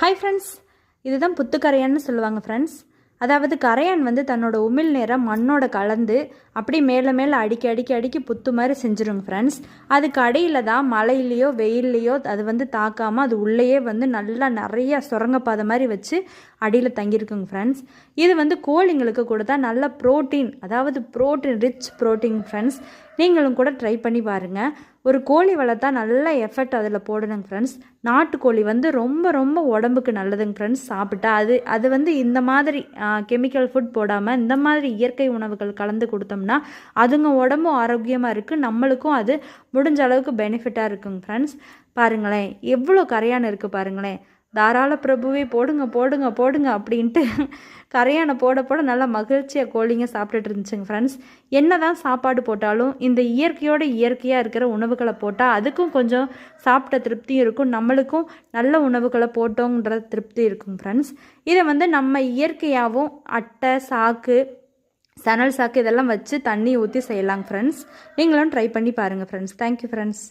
Hi friends இதுதான் புத்து கரையான்னு சொல்லுவாங்க ஃப்ரெண்ட்ஸ் அதாவது கரையான் வந்து தன்னோட உமிழ் நேரம் மண்ணோட கலந்து அப்படி மேலே மேலே அடிக்கி அடிக்கி அடிக்கி புத்து மாதிரி செஞ்சிருங்க ஃப்ரெண்ட்ஸ் அதுக்கு அடியில் தான் மழையிலையோ வெயில்லையோ அது வந்து தாக்காமல் அது உள்ளேயே வந்து நல்லா நிறைய சுரங்கப்பாதை மாதிரி வச்சு அடியில் தங்கியிருக்குங்க ஃப்ரெண்ட்ஸ் இது வந்து கோழிங்களுக்கு கொடுத்தா நல்ல ப்ரோட்டீன் அதாவது ப்ரோட்டீன் ரிச் ப்ரோட்டீன் ஃப்ரெண்ட்ஸ் நீங்களும் கூட ட்ரை பண்ணி பாருங்கள் ஒரு கோழி வளர்த்தா நல்ல எஃபெக்ட் அதில் போடணுங்க ஃப்ரெண்ட்ஸ் நாட்டுக்கோழி வந்து ரொம்ப ரொம்ப உடம்புக்கு நல்லதுங்க ஃப்ரெண்ட்ஸ் சாப்பிட்டா அது அது வந்து இந்த மாதிரி கெமிக்கல் ஃபுட் போடாமல் இந்த மாதிரி இயற்கை உணவுகள் கலந்து கொடுத்தோம்னா அதுங்க உடம்பும் ஆரோக்கியமாக இருக்குது நம்மளுக்கும் அது முடிஞ்ச அளவுக்கு பெனிஃபிட்டாக இருக்குங்க ஃப்ரெண்ட்ஸ் பாருங்களேன் எவ்வளோ கரையான் இருக்குது பாருங்களேன். தாராள பிரபுவே போடுங்க போடுங்க போடுங்க அப்படின்ட்டு கரையானை போட போட நல்லா மகிழ்ச்சியாக கோழிங்க சாப்பிட்டுட்டு இருந்துச்சுங்க ஃப்ரெண்ட்ஸ் என்ன தான் சாப்பாடு போட்டாலும் இந்த இயற்கையோட இயற்கையாக இருக்கிற உணவுகளை போட்டால் அதுக்கும் கொஞ்சம் சாப்பிட்ட திருப்தியும் இருக்கும். நம்மளுக்கும் நல்ல உணவுகளை போட்டோங்கிற திருப்தி இருக்கும் ஃப்ரெண்ட்ஸ் இதை வந்து நம்ம இயற்கையாகவும் அட்டை சாக்கு சணல் சாக்கு இதெல்லாம் வச்சு தண்ணி ஊற்றி செய்யலாங்க ஃப்ரெண்ட்ஸ் நீங்களும் ட்ரை பண்ணி பாருங்கள் ஃப்ரெண்ட்ஸ் தேங்க்யூ ஃப்ரெண்ட்ஸ்